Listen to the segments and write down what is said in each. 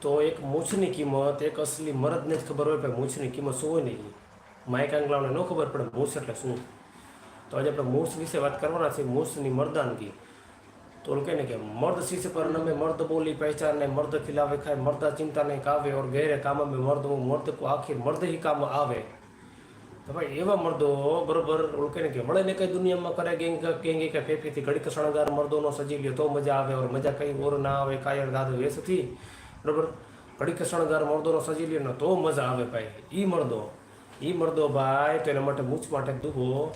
તો એક મૂછની કિંમત, એક અસલી મરદને જ ખબર હોય કે મૂછની કિંમત શું હોય નહીં માયકાંગલાઓને ન ખબર પડે મૂછ એટલે શું? તો આજે આપણે મૂછ વિશે વાત કરવાના છે મૂછની મર્દાનગી. તો ઓલું કહે કે મર્દ શીશ પર નમે મર્દ બોલી પહેચાને મર્દ ખિલાવે ખાય, મર્દ ચિંતા નહીં કાવે ઓર ગેરે કામ મેં મર્દ હું મર્દ કો આખિર મર્દ ही કામ આવે. તો ભાઈ એવા મર્દો બરોબર ઓલું કહે કે વળે ને કઈ દુનિયામાં કરે, ગેંગ ગેંગે કે ફેફીથી ઘડીક શણગાર મર્દોનો સજી લ્યો તો મજા આવે, ઓર મજા કઈ ઓર ના આવે, કાયર દાદ વેસથી બરોબર? ઘડીક શણગાર મર્દોનો સજી લ્યો ને તો મજા આવે ભાઈ. એ મળદો એ મળદો ભાઈ, તો એના માટે મૂછ માટે દુહો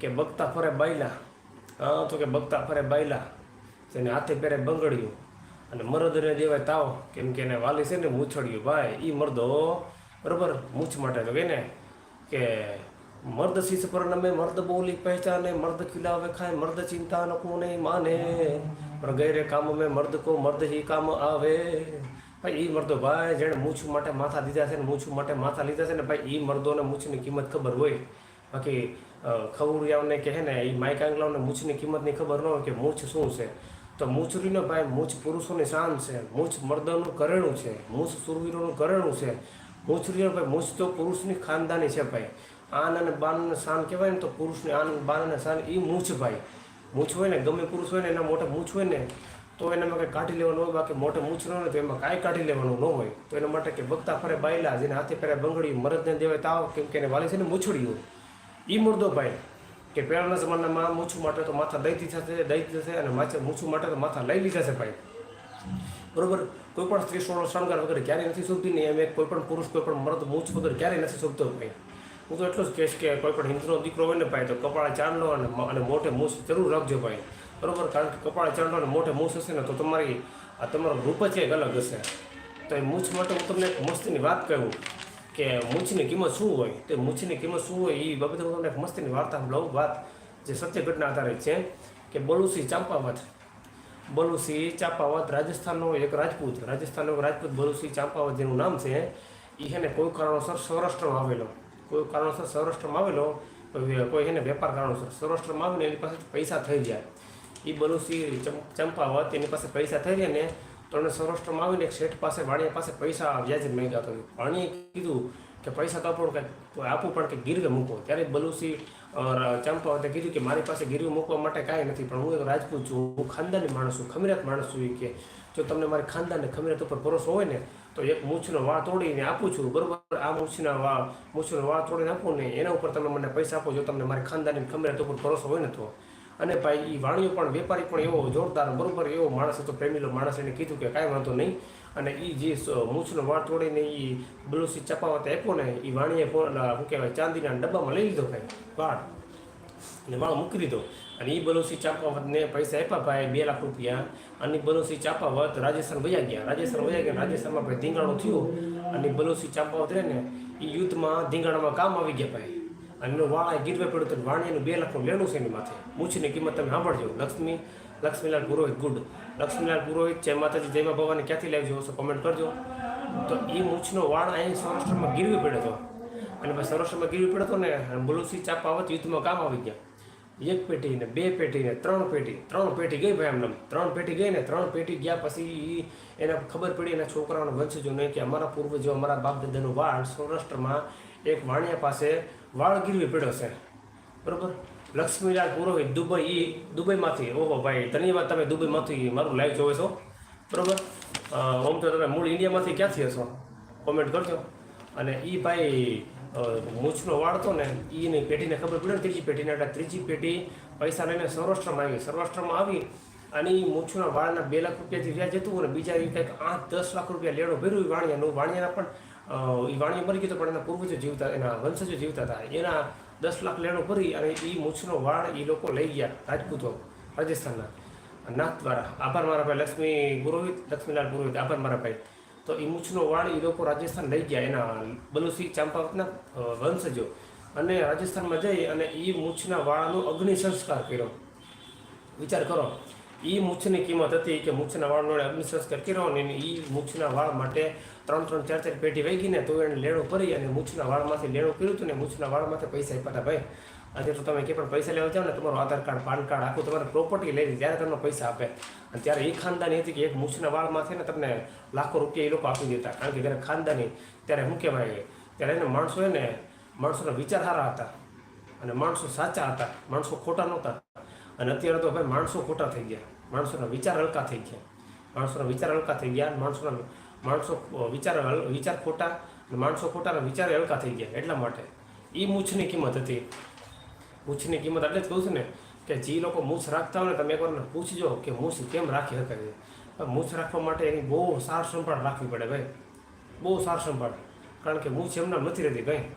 કે બગતા ફરે બાયલા. હા, તો કે બગતા ફરે બાયલા. તેને હાથે પહેરે બંગડ્યું અને મરદને દેવાય તાવ, કેમ કે એને વાલી છે ને મૂછડ્યું ભાઈ. એ મરદો બરાબર? મૂછ માટે તો કે કે મર્દ શીશ પર નમે મર્દ બોલી પહેચાને, મર્દ ખિલાવે ખાય મર્દ ચિંતા ન કોને માને. પણ ગયરે કામ મેં મર્દ કો મર્દ હી કામ આવે. ભાઈ, ઈ મર્દો ભાઈ, જેણે મૂછ માટે માથા દીધા છે ને મૂછું માટે માથા લીધા છે ને ભાઈ, ઈ મર્દોને મૂછની કિંમત ખબર હોય. બાકી ખવડિયાઓને કહે ને એ માઇક આંગલાઓને મૂછની કિંમતની ખબર ન હોય કે મૂછ શું છે. તો મૂછરીનો ભાઈ, મૂછ પુરુષોની શાન છે. મૂછ મર્દોનું કરેણું છે. મૂછ સુરવીરોનું કરેણું છે. મૂછરીનો ભાઈ, મૂછ તો પુરુષની ખાનદાની છે ભાઈ. આન અને બાન શાન કહેવાય ને તો પુરુષને આન બાન અને શાન એ મૂછ ભાઈ. મૂછ હોય ને, ગમે પુરુષ હોય ને, એના મોટા મૂછ હોય ને, તો એનામાં કંઈ કાઢી લેવાનું હોય, બાકી મોટે મૂછ ન હોય તો એમાં કાંઈ કાઢી લેવાનું ન હોય. તો એના માટે કે બગતા ફરે બાયલા, જેને હાથે પહેરે બંગડી, મરદને દેવાય તાવ, કેમ કે એને વાલી છે ને મૂછડીઓ. એ મુર્દો ભાઈ, કે પહેલાના જમાનામાં મૂછું માટે તો માથા દઈતી થશે દઈતી થશે અને માથે મૂછું માટે તો માથા લઈ લીધા છે ભાઈ. બરોબર? કોઈ પણ સ્ત્રી સોળો શણગાર વગર ક્યારેય નથી શોભતી નહીં એમ એક કોઈ પણ પુરુષ, કોઈ પણ મર્દ, મૂછ વગર ક્યારેય નથી શોધતો ભાઈ. હું તો એટલું જ કહીશ કે કોઈ પણ હિન્દુનો દીકરો હોય ને ભાઈ, તો કપાળા ચાંદલો અને અને મોટે મૂસ જરૂર રાખજો ભાઈ. બરાબર? કારણ કે કપાળા ચાંદલો અને મોઢે મૂછ હશે ને, તો તમારી, આ તમારું રૂપ જ એક અલગ હશે. તો એ મૂછ માટે હું તમને એક મસ્તીની વાત કહું કે મૂછની કિંમત શું હોય? તે મૂછની કિંમત શું હોય? એ બાબતે હું તમને એક મસ્તીની વાર્તા લઉં વાત જે સત્ય ઘટના આધારિત છે કે બલુસી ચાંપાવત. બલુસી ચાંપાવત રાજસ્થાનનો એક રાજપૂત. રાજસ્થાનનો એક રાજપૂત બલુસી ચાંપાવત જેનું નામ છે એ છે ને કોઈ કારણોસર સૌરાષ્ટ્રમાં આવેલો. કોઈ કારણોસર સૌરાષ્ટ્રમાં આવેલો, કોઈ એને વેપાર કારણોસર સૌરાષ્ટ્રમાં આવીને એની પાસે પૈસા થઈ જાય એ બલુસી ચંપા ચંપાવત, એની પાસે પૈસા થઈ ગયા ને તો એને સૌરાષ્ટ્રમાં આવીને એક શેઠ પાસે, વાણિયા પાસે પૈસા વ્યાજે માંગ્યા હતો. વાણીએ કીધું કે પૈસા તો આપણું કંઈક આપવું પણ કે ગીરવે મૂકો. ત્યારે બલુસી ચંપા ચંપાવતે કીધું કે મારી પાસે ગીરવે મૂકવા માટે કાંઈ નથી, પણ હું એક રાજપૂત છું, હું ખાનદાની માણસ છું, ખમીરાત માણસ છું કે. જો તમને મારી ખાનદાનને ખમીરાત ઉપર ભરોસો હોય ને તો એક મૂછનો વાળ તોડીને આપું છું, બરોબર? આ મૂછના વાળ મૂછનો વાળ તોડીને આપું ને એના ઉપર તમે મને પૈસા આપો, જો તમને મારી ખાનદાની ખમીરાત ઉપર ભરોસો હોય ને તો. અને ભાઈ એ વાણીઓ પણ, વેપારી પણ એવો જોરદાર, બરોબર? એવો માણસ હતો, પ્રેમીલો માણસ એને કીધું કે કાંઈ વાંધો નહીં. અને એ જે મૂછનો વાળ તોડીને એ બ્લુસી ચપાવતા આપ્યો ને એ વાણીએ શું કહેવાય, ચાંદીના ડબ્બામાં લઈ લીધો ભાઈ વાળ અને વાળ મૂકી અને એ બલોસી ચાપાવતને પૈસા આપ્યા ભાઈ, બે લાખ રૂપિયા. અને બલોસી ચાપાવત રાજસ્થાન વયા ગયા. રાજસ્થાન વયા ગયા રાજસ્થાનમાં ભાઈ ધીંગાણું થયું. અને બલોસી ચાપાવત રહે ને એ યુદ્ધમાં ધીંગાણામાં કામ આવી ગયા ભાઈ. અને વાળા ગીરવે પડ્યો તો વાણિયાનું બે લાખનું લેણું છે એની માથે. મૂછની કિંમત તમે સાંભળજો. લક્ષ્મી, લક્ષ્મીલાલ પુરોહિત, ગુડ. લક્ષ્મીલાલ પુરોહિત જય માતાજી જયમા ભવાની ક્યાંથી લાવજો છો કોમેન્ટ કરજો. તો એ મૂછનો વાળ અહીં સૌરાષ્ટ્રમાં ગીરવે પડ્યો હતો. અને પછી સૌરાષ્ટ્રમાં ગીરવી પડ્યો હતો ને બલુસી ચાપાવત યુદ્ધમાં કામ આવી ગયા. એક પેટી ને બે પેટી ને ત્રણ પેટી ત્રણ પેટી ગઈ ભાઈ એમને. ત્રણ પેટી ગઈ ને ત્રણ પેટી ગયા પછી એને ખબર પડી એના છોકરાઓને નહીં કે અમારા પૂર્વજો, અમારા બાપ દાદાનો વાળ સૌરાષ્ટ્રમાં એક વાણિયા પાસે વાળ ગીરવી પડ્યો છે. બરોબર? લક્ષ્મીલાલ પુરોહિત દુબઈ ઈ દુબઈમાંથી. ઓહો ભાઈ, ધન્યવાદ તમે દુબઈમાંથી મારું લાઈવ જોવો છો. બરોબર? આમ તો તમે મૂળ ઇન્ડિયામાંથી ક્યાંથી હશો? કોમેન્ટ કરજો. અને એ ભાઈ મૂછનો વાળ હતો ને એની પેટીને ખબર પડી ને ત્રીજી પેટીને એટલે ત્રીજી પેઢી પૈસા લઈને સૌરાષ્ટ્રમાં આવી. સૌરાષ્ટ્રમાં આવી અને એ મૂછના વાળના બે લાખ રૂપિયાથી વ્યાજ હતું અને બીજા એ કંઈક આઠ, દસ લાખ રૂપિયા લેણું ભર્યું વાણિયાનું વાણિયાના પણ એ વાણિયા મરી ગયો પણ એના પૂર્વજો જીવતા, એના વંશજો જીવતા હતા. એના દસ લાખ લેણું ભરી અને એ મૂછનો વાળ એ લોકો લઈ ગયા રાજપૂતો રાજસ્થાનના. નાથ દ્વારા આભાર મારા ભાઈ, લક્ષ્મી પુરોહિત, લક્ષ્મીલાલ પુરોહિત. આભાર મારા ભાઈ. તો એ મૂછનો વાળ એ લોકો રાજસ્થાન લઈ ગયા. એના બલુસી ચાંપાવતના વંશજો. અને રાજસ્થાનમાં જઈ અને એ મૂછના વાળનો અગ્નિ સંસ્કાર કર્યો. વિચાર કરો એ મૂછની કિંમત હતી કે મૂછના વાળનો અગ્નિ સંસ્કાર કર્યો અને એ મૂછના વાળ માટે ત્રણ ત્રણ, ચાર ચાર પેટી વહી તો એને લેણું ભરી અને મૂછના વાળમાંથી લેણું કર્યું હતું ને મૂછના વાળમાંથી પૈસા આપ્યા હતા ભાઈ. અત્યારે તો તમે કે પણ પૈસા લેવા જાઓ ને તમારું આધાર કાર્ડ, પાન કાર્ડ આખું તમારે પ્રોપર્ટી લઈ ત્યારે તમને પૈસા આપે. અને ત્યારે એ ખાનદાની હતી કે એક મૂછના વાળમાંથી ને તમને લાખો રૂપિયા એ લોકો આપી દેતા. કારણ કે જ્યારે ખાનદાની, ત્યારે શું કહેવાય, ત્યારે એને માણસો એને, માણસોના વિચાર સારા હતા. અને માણસો સાચા હતા, માણસો ખોટા નહોતા. અને અત્યારે તો ભાઈ માણસો ખોટા થઈ ગયા. માણસોના વિચાર હલકા થઈ ગયા. માણસોના વિચાર હલકા થઈ ગયા. માણસોના, માણસો વિચાર વિચાર ખોટા અને માણસો ખોટાના વિચાર હલકા થઈ ગયા એટલા માટે. એ મૂછની કિંમત હતી. મૂછની કિંમત એટલે જ કહું છું ને કે જે લોકો મૂછ રાખતા હોય ને તમે એકવાર પૂછજો કે મૂછ કેમ રાખી શકે છે. મૂછ રાખવા માટે એની બહુ સાર સંભાળ રાખવી પડે ભાઈ. બહુ સાર સંભાળ. કારણ કે મૂછ એમના નથી રહેતી ભાઈ.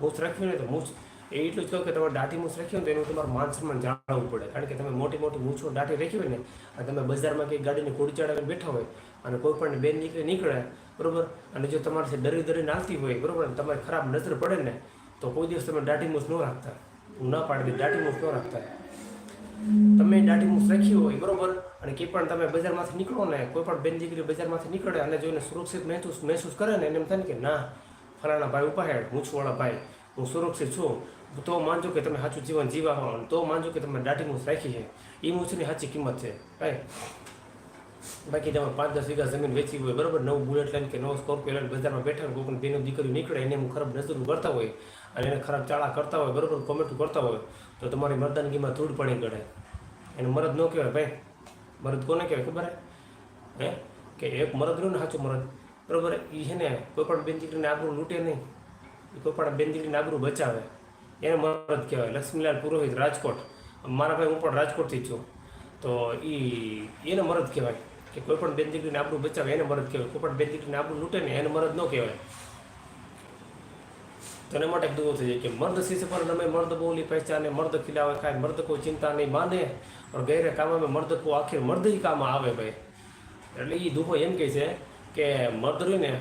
મૂછ રાખવી ને તો મૂછ, એ એટલું જ કહો કે તમારે દાઢી મૂછ રાખી હોય તો એનું તમારું માન સન્માન જાળવવું પડે. કારણ કે તમે મોટી મોટી મૂછો દાઢી રાખી હોય ને, અને તમે બજારમાં કંઈક ગાડીની કોડી ચડાવીને બેઠા હોય, અને કોઈ પણ બેન નીકળે નીકળે, બરોબર? અને જો તમારાથી ડરી ડરીને આવતી હોય, બરોબર? તમારે ખરાબ નજર પડે ને, તો કોઈ દિવસ તમે દાઢી મૂછ ન રાખતા. ન પાડી દઈ દાઢી મૂછ રાખતા? તમે દાઢી મૂછ રાખી હોય, બરોબર? અને કે પણ તમે બજારમાંથી નીકળો ને, કોઈ પણ બેન દીકરી બજારમાંથી નીકળે અને જોઈને સુરક્ષિત મહેસૂસ મહેસૂસ કરે ને, એમ થાય કે, ના, ફલાણા ભાઈ ઊભા હેડ મૂછવાળા ભાઈ, હું સુરક્ષિત છું. તો માનજો કે તમે સાચું જીવન જીવા હો તો માનજો કે તમે દાઢી મૂછ રાખી છે. એ મૂછની સાચી કિંમત છે. ભાઈ બાકી તમે પાંચ દસ વીઘા જમીન વેચી હોય, બરાબર? નવું બુલેટ લઈને કે નવો સ્કોર્પિયો લઈને બજારમાં બેઠા હોય કોઈ બેનો દીકરી નીકળે, એને હું ખરાબ નજર કરતા હોય અને એને ખરાબ ચાળા કરતા હોય, બરાબર કોમેન્ટ કરતા હોય, તો તમારી મર્દાનગીમાં ધૂળ પડી ગળે. એને મરદ ન કહેવાય ભાઈ. મરદ કોને કહેવાય ખબર હે? કે એક મરદ રહ્યું ને સાચું મરદ. બરાબર એ છે ને કોઈ પણ બેન દીકરીને આબરૂ લૂંટે નહીં. કોઈ પણ બેન દીકરીને આબરૂ બચાવે. એને મરદ કહેવાય. લક્ષ્મીલાલ પુરોહિત રાજકોટ. મારા ભાઈ, હું પણ રાજકોટથી છું. તો એ એને મરદ કહેવાય. કે કોઈ પણ બેન દીકરીને આબરૂ બચાવે, એને મરદ કહેવાય. કોઈ પણ બેન દીકરીને આબરૂ લૂંટે ને એને મરદ ન કહેવાય. તેને માટે દુઃખ થઈ જાય કે મર્દ શિષ્ય પણ નમે મર્દ બોલી પહેચાને મર્દ ખिलावे ખાય મર્દ કોઈ ચિંતા નહીં માને और ગેરે કામમાં મર્દ કો આખિર મર્દ ही કામ આવે ભાઈ. એટલે એ દુઃખો એમ કહે છે કે મર્દ રહીને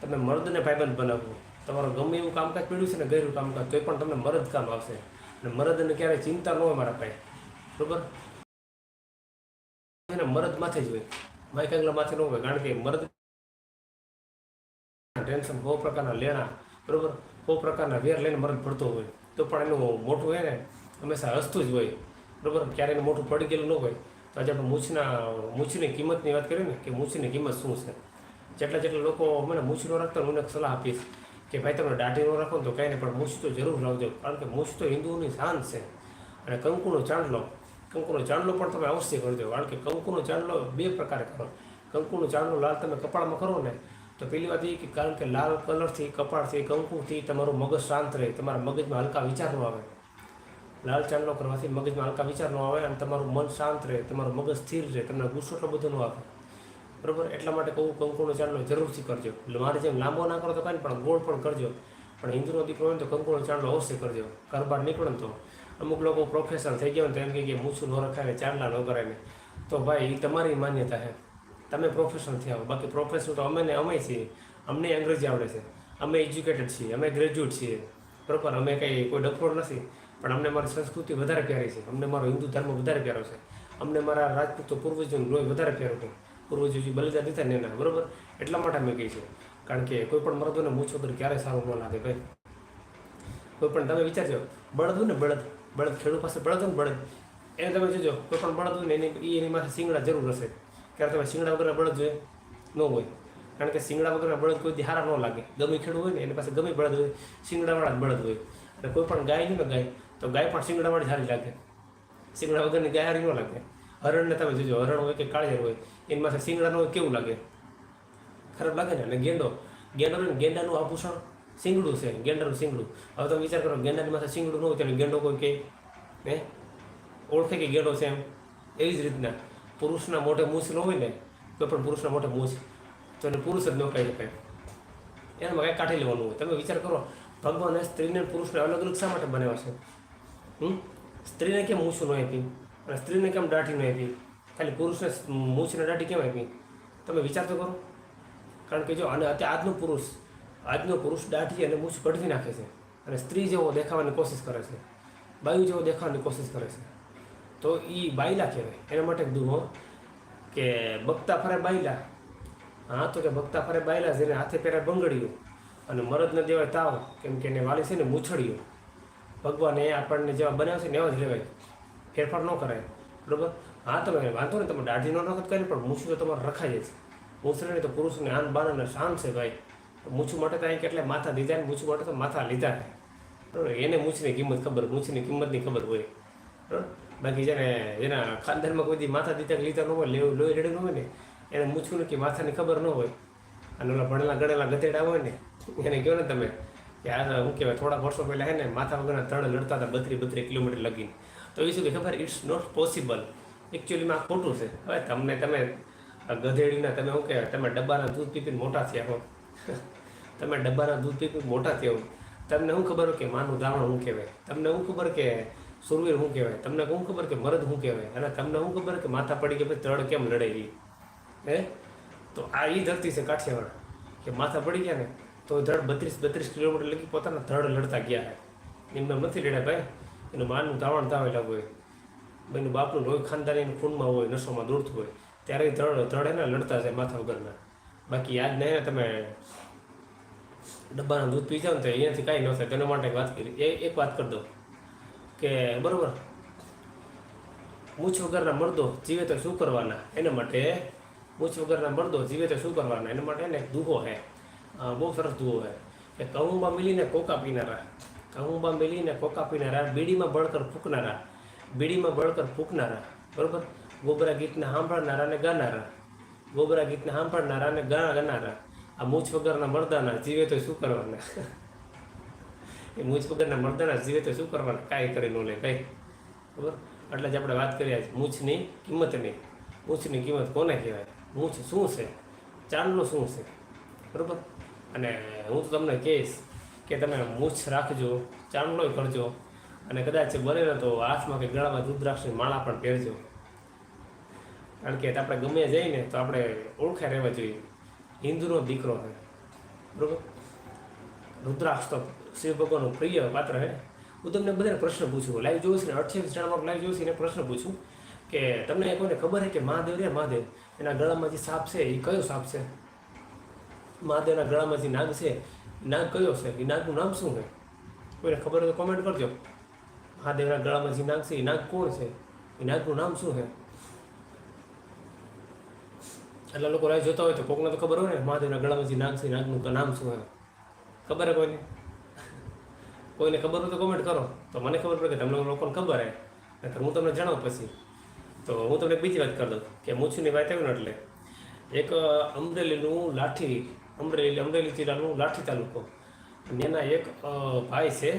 તમે મર્દને ભાઈબંધ બનાવો. તમારું ગમે એવું કામકાજ પીડ્યું છે ને ગયું કામકાજ, તોય પણ તમને મરદ કામ આવશે. અને મરદને ક્યારેય ચિંતા ન હોય મારા ભાઈ. બરોબર? એને મરદ માથે જ હોય. માઇક આગલા માથે ન હોય, કારણ કે મરદ ટેન્શન બહુ પ્રકારના લેણા. બરોબર? કોઈ પ્રકારના વેર લઈને મરદ પડતો હોય. તો પણ એનું મોટું હોય ને હંમેશા હસતું જ હોય. બરાબર? ક્યારે એનું મોટું પડી ગયેલું ન હોય. તો આજે આપણે મૂછના, મૂછની કિંમતની વાત કરીએ ને, કે મૂછની કિંમત શું છે? જેટલા જેટલા લોકો મને મૂછ રાખતા હું સલાહ આપીશ કે ભાઈ, તમે દાઢી ન રાખો તો કાંઈ નહીં, પણ મૂછ તો જરૂર રાખજો. કારણ કે મૂછ તો હિન્દુઓની શાન છે. અને કંકુનો ચાંદલો કંકુનો ચાંદલો પણ તમે અવશ્ય કરજો. કારણ કે કંકુનો ચાંદલો બે પ્રકારે કરો. કંકુનો ચાંદલો લાલ તમે કપાળમાં કરો ને તો પેલી વાત એ કે કારણ કે લાલ કલરથી, કપાળથી કંકુથી તમારું મગજ શાંત રહે, તમારા મગજમાં હલકા વિચાર ન આવે. લાલ ચાંદલો કરવાથી મગજમાં હલકા વિચાર ન આવે અને તમારું મન શાંત રહે, તમારું મગજ સ્થિર રહે, તમને ગુસ્સો એટલો બધો ન આવે. બરાબર? એટલા માટે કહું કંકુનો ચાંદલો જરૂરથી કરજો. મારે જેમ લાંબો ના કરો તો કાંઈ પણ ગોળ પણ કરજો. પણ હિન્દુનો દીકરો હોય તો કંકુનો ચાંદલો અવશ્ય કરજો. કારોબાર નીકળે તો. અમુક લોકો પ્રોફેશનલ થઈ ગયા હોય તો એમ કે મૂછું ન રખાય ચાંદલા ન કરાય તો ભાઈ એ તમારી માન્યતા છે. તમે પ્રોફેશનલ થયા હો. બાકી પ્રોફેશનલ તો અમે ને અમે છીએ. અમને અંગ્રેજી આવડે છે. અમે એજ્યુકેટેડ છીએ. અમે ગ્રેજ્યુએટ છીએ. બરોબર? અમે કંઈ કોઈ ડફોડ નથી. પણ અમને મારી સંસ્કૃતિ વધારે પ્યારી છે. અમને મારો હિન્દુ ધર્મ વધારે પ્યારો છે. અમને મારા રાજપૂતો પૂર્વજોનું લોહી વધારે પ્યારું છે. પૂર્વજો જે બલિદાન દીધા ને એના. બરોબર? એટલા માટે અમે કહીએ છીએ. કારણ કે કોઈ પણ મરદોને મૂછ વગર ક્યારે સારું ન લાગે ભાઈ. કોઈ પણ તમે વિચારજો. બળદ ને બળદ. બળદ ખેડૂત પાસે બળદ ને બળદ. એને તમે જોજો. કોઈ પણ બળદ હોય ને એની એની માથે સિંગડા જરૂર હશે. ત્યારે તમે શિંગડા વગર બળદ જોઈએ ન હોય. કારણ કે શિંગડા વગર બળદ કોઈ હારા ન લાગે. ગમે ખેડૂત હોય ને, એની પાસે ગમે બળદ હોય શિંગડાવાળા જ બળદ હોય. અને કોઈ પણ ગાય નહીં ને ગાય, તો ગાય પણ શિંગડાવાળી સારી લાગે. શિંગડા વગરની ગાય હારી ન લાગે. હરણને તમે જોજો, હરણ હોય કે કાળિયાર હોય, એની માથે શિંગડા હોય કેવું લાગે? ખરાબ લાગે ને? અને ગેંડો ગેંડો ને ગેંડાનું આભૂષણ શિંગડું છે, ગેંડાનું શિંગડું. હવે તમે વિચાર કરો, ગેંડાની માથે શિંગડું ન હોય ત્યારે ગેંડો કોઈ કે ઓળખે કે ગેંડો છે એમ? એવી જ રીતના. પુરુષના મોઢે મૂછ ન હોય ને કોઈ પણ પુરુષના મોઢે મૂછ. તો એને પુરુષ જ ન કહી શકાય. એનામાં કાંઈ કાઢી લેવાનું હોય. તમે વિચાર કરો, ભગવાને સ્ત્રીને પુરુષને અલગ અલગ શા માટે બનાવ્યા છે? હમ? સ્ત્રીને કેમ મૂછું ન આપી? અને સ્ત્રીને કેમ દાઢી ન આપી? ખાલી પુરુષને મૂછને દાઢી કેમ આપી? તમે વિચાર તો કરો. કારણ કે જો અને અત્યારે આજનો પુરુષ આજનો પુરુષ દાઢી અને મૂછ કઢવી નાખે છે. અને સ્ત્રી જેવો દેખાવાની કોશિશ કરે છે. બાયુ જેવો દેખાવાની કોશિશ કરે છે. તો એ બાયલા કહેવાય. એના માટે દુહો કે બગતા ફરે બાયલા. હા, તો કે બગતા ફરે બાયલા જેને હાથે પહેરા બંગડીઓ અને મરદને દેવાય તાવ, કેમ કે એને વાલી છે ને મૂછડીઓ. ભગવાને આપણને જેવા બનાવે છે ને એવા જ લેવાય. ફેરફાર ન કરાય. બરોબર? હા, તમે વાંધો ને તમે દાઢીનો નખત કરીને, પણ મૂછું તો તમારે રખાય જ. મૂછડીને તો પુરુષને આન બાન અને શાન છે ભાઈ. મૂછું માટે તો અહીં કેટલા માથા દીધા ને મૂછું માટે તો માથા લીધા બરોબર? એને મૂછની કિંમત ખબર, મૂછની કિંમતની ખબર હોય. બરોબર? બાકી છે ને એના ખાનદાનમાં કોઈ માથા કે લીધા ન હોય, લેવું, લોહી રેડે ન હોય ને, એને મૂછું કે માથાની ખબર ન હોય. અને ઓલા ભણેલા ગણેલા ગધેડા હોય ને, એને કહો ને તમે કે આ શું કહેવાય થોડા વર્ષો પહેલાં હે ને માથા વગરના તળ લડતા હતા બત્રી બત્રી કિલોમીટર લગીને. તો એ શું કે ખબર ઇટ્સ નોટ પોસિબલ એકચ્યુઅલીમાં આ ખોટું છે. હવે તમને તમે ગધેડીના તમે શું કહેવાય, તમે ડબ્બાના દૂધ પીપીને મોટા થયા હો. તમે ડબ્બાના દૂધ પીપીને મોટા થયા હો. તમને શું ખબર કે માનું દાવણ શું કહેવાય? તમને શું ખબર કે સુરવીર શું કહેવાય? તમને શું ખબર કે મરદ શું કહેવાય? અને તમને શું ખબર કે માથા પડી કે ભાઈ તળ કેમ લડે એ હે? તો આ એ ધરતી છે કાઠિયાવાડ. કે માથા પડી ગયા ને, તો ધડ બત્રીસ બત્રીસ કિલોમીટર લગી પોતાના ધડ લડતા ગયા એમને નથી લડ્યા ભાઈ. એનું માનનું ધાવણ ધાવેલા હોય. એનું બાપનું લોહી ખાનદાની ખૂનમાં હોય, નસોમાં દોડતું હોય. ત્યારે ધડ ધડ એને લડતા છે માથા વગરના. બાકી યાદ નહીં તમે ડબ્બાનું દૂધ પી જાઓ ને તો અહીંયાથી કાંઈ ન થાય. તેના માટે વાત કરી, એ એક વાત કરી દઉં. કે બરોબર? મૂછ વગરના મર્દો જીવે તો શું કરવાના? એના માટે મૂછ વગરના મર્દો જીવે તો શું કરવાના? એના માટે એને દુહો હે. બહુ સરસ દુહો છે કે કહુંબા મિલીને કોકા પીનારા. કહુંબા મિલીને કોકા પીનારા, બીડીમાં બળકર ફૂંકનારા. બીડીમાં બળકર ફૂંકનારા. બરોબર? ગોબરા ગીતને સાંભળનારા અને ગાનારા. ગોબરા ગીતને સાંભળનારા અને ગાના ગાનારા આ મૂછ વગરના મર્દાના જીવે તો શું કરવાના? એ મૂછ વગરના મર્દાના જીવે તો શું કરવાના? કાંઈ કરી ન લે કાંઈ બરાબર એટલે જ આપણે વાત કરીએ મૂછની કિંમતની. મૂછની કિંમત કોને કહેવાય? મૂછ શું છે? ચાંદલો શું છે? બરાબર? અને હું તો તમને કહીશ કે તમે મૂછ રાખજો, ચાંદલોય કરજો, અને કદાચ બને તો હાથમાં કે ગળામાં રુદ્રાક્ષની માળા પણ પહેરજો. કારણ કે આપણે ગમે જઈએ ને તો આપણે ઓળખાઈ રહેવા જોઈએ. હિન્દુનો દીકરો છે. બરાબર? રુદ્રાક્ષ તો શિવ ભગવાનનું પ્રિય પાત્ર છે હું તમને બધાને પ્રશ્ન પૂછું. લાઈવ જોઉં છું ને અઠ્યાવીસ જણામાં લાઈવ જોઉં છું એને પ્રશ્ન પૂછું કે તમને કોઈને ખબર છે કે મહાદેવ રે? મહાદેવ. એના ગળામાં જે સાપ છે. એ કયો સાપ છે? મહાદેવના ગળામાં જે નાગ છે. નાગ કયો છે? એ નાગનું નામ શું છે કોઈને ખબર હોય તો કોમેન્ટ કરજો. મહાદેવના ગળામાં જે નાગ છે. એ નાગ કોણ છે? એ નાગનું નામ શું છે એટલા લોકો રાહ જોતા હોય તો કોકને તો ખબર હોય ને, મહાદેવના ગળામાં જે નાગ છે. નાગનું નામ શું છે ખબર હે કોઈને? કોઈને ખબર હોય તો કોમેન્ટ કરો. તો મને ખબર પડે કે તમને લોકોને ખબર હે. નહીંતર હું તમને જણાવું પછી. તો હું તમને બીજી વાત કરી દઉં કે મૂછીની વાત આવી ને એટલે. એક અમરેલીનું લાઠી, અમરેલી અમરેલી જિલ્લાનું લાઠી તાલુકો. એના એક ભાઈ છે,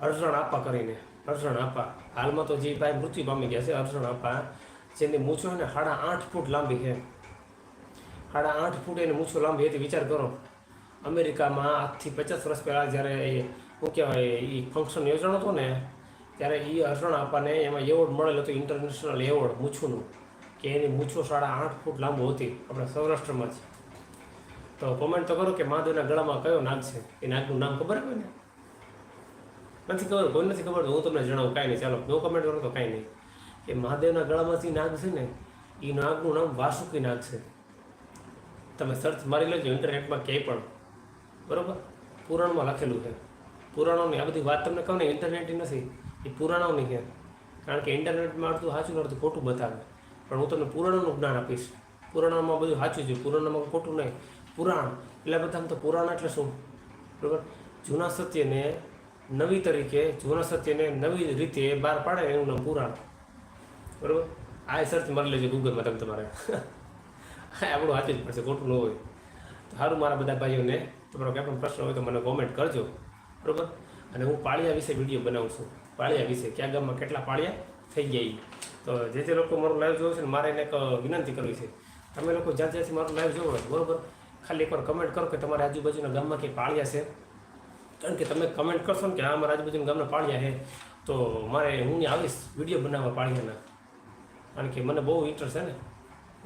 અર્જણ આપા કરીને. અર્જણ આપા. હાલમાં તો જે ભાઈ મૃત્યુ પામી ગયા છે, અર્જણ આપા, જેની મૂછો ને સાડા આઠ ફૂટ લાંબી છે. સાડા આઠ ફૂટ એની મૂછો લાંબી હતી, વિચાર કરો. અમેરિકામાં આજથી પચાસ વર્ષ પહેલાં જ્યારે શું કહેવાય, એ ફંક્શન યોજાણો હતો ને, ત્યારે એ હર્ષણ આપવાને એમાં એવોર્ડ મળેલો હતો ઇન્ટરનેશનલ એવોર્ડ મૂછુંનું, કે એની મૂછો સાડા આઠ ફૂટ લાંબુ હતી, આપણે સૌરાષ્ટ્રમાં જ. તો કોમેન્ટ તો કરો કે મહાદેવના ગળામાં કયો નાગ છે? એ નાગનું નામ ખબર હોય ને નથી ખબર કોઈ નથી ખબર, તો હું તમને જણાવું, કાંઈ નહીં, ચાલો નો કમેન્ટ કરો તો કાંઈ નહીં. કે મહાદેવના ગળામાંથી નાગ છે ને, એ નાગનું નામ વાસુકી નાગ છે. તમે સર્ચ મારી લેજો ઇન્ટરનેટમાં ક્યાંય પણ. બરોબર? પુરાણમાં લખેલું છે. પુરાણોની આ બધી વાત તમને કહું ને ઇન્ટરનેટની નથી. એ પુરાણોની છે. કારણ કે ઇન્ટરનેટમાં અડધું સાચું અડધું ખોટું બતાવે. પણ હું તમને પુરાણોનું જ્ઞાન આપીશ. પુરાણોમાં બધું સાચું છે. પુરાણોમાં ખોટું નહીં. પુરાણ. એટલે બધા તો પુરાણ એટલે શું? બરાબર? જૂના સત્યને નવી તરીકે, જૂના સત્યને નવી રીતે બહાર પાડે એનું નામ પુરાણ. બરાબર? આ સર્ચ મારી લેજો ગૂગલમાં તમે તમારે. હા આપણું સાચું જ પડશે, ખોટું ન હોય. તો સારું મારા બધા ભાઈઓને તમારો કંઈ પણ પ્રશ્ન હોય તો મને કોમેન્ટ કરજો. બરાબર? અને હું પાળિયા વિશે વીડિયો બનાવું છું. પાળિયા વિશે. કયા ગામમાં કેટલા પાળિયા થઈ ગયા. તો જે જે લોકો મારું લાઈવ જોવે છે ને મારે એને એક વિનંતી કરવી છે. તમે લોકો જ્યાં જ્યાંથી મારું લાઈવ જોવો હોય, બરાબર? ખાલી એકવાર કમેન્ટ કરો કે તમારા આજુબાજુના ગામમાં કંઈ પાળિયા છે. કારણ કે તમે કમેન્ટ કરશો ને કે આ મારા આજુબાજુના ગામના પાળિયા છે, તો મારે હું આવીશ વીડિયો બનાવવા પાળિયાના. કારણ કે મને બહુ ઇન્ટરેસ્ટ છે ને.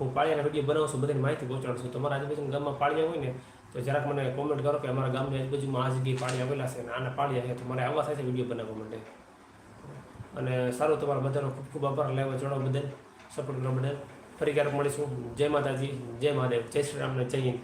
હું પાળિયાના વીડિયો બનાવું છું, બધાની માહિતી પહોંચાડું છું. તમારા આજુબાજુના ગામમાં પાળિયા હોય ને તો જરાક મને કોમેન્ટ કરો કે અમારા ગામની આજુબાજુમાં આ જગ્યાએ પાણી આવેલા છે અને આના પાણી છે તો મારે આવવા થાય છે વીડિયો બનાવવા માટે. અને સારું તમારા બધાનો ખૂબ ખૂબ આભાર. લેવા જોડવા બદલ સપોર્ટ કરવા બદલ. ફરી ક્યારેક મળીશું. જય માતાજી, જય મહાદેવ. જય શ્રી રામને જય હિન્દ.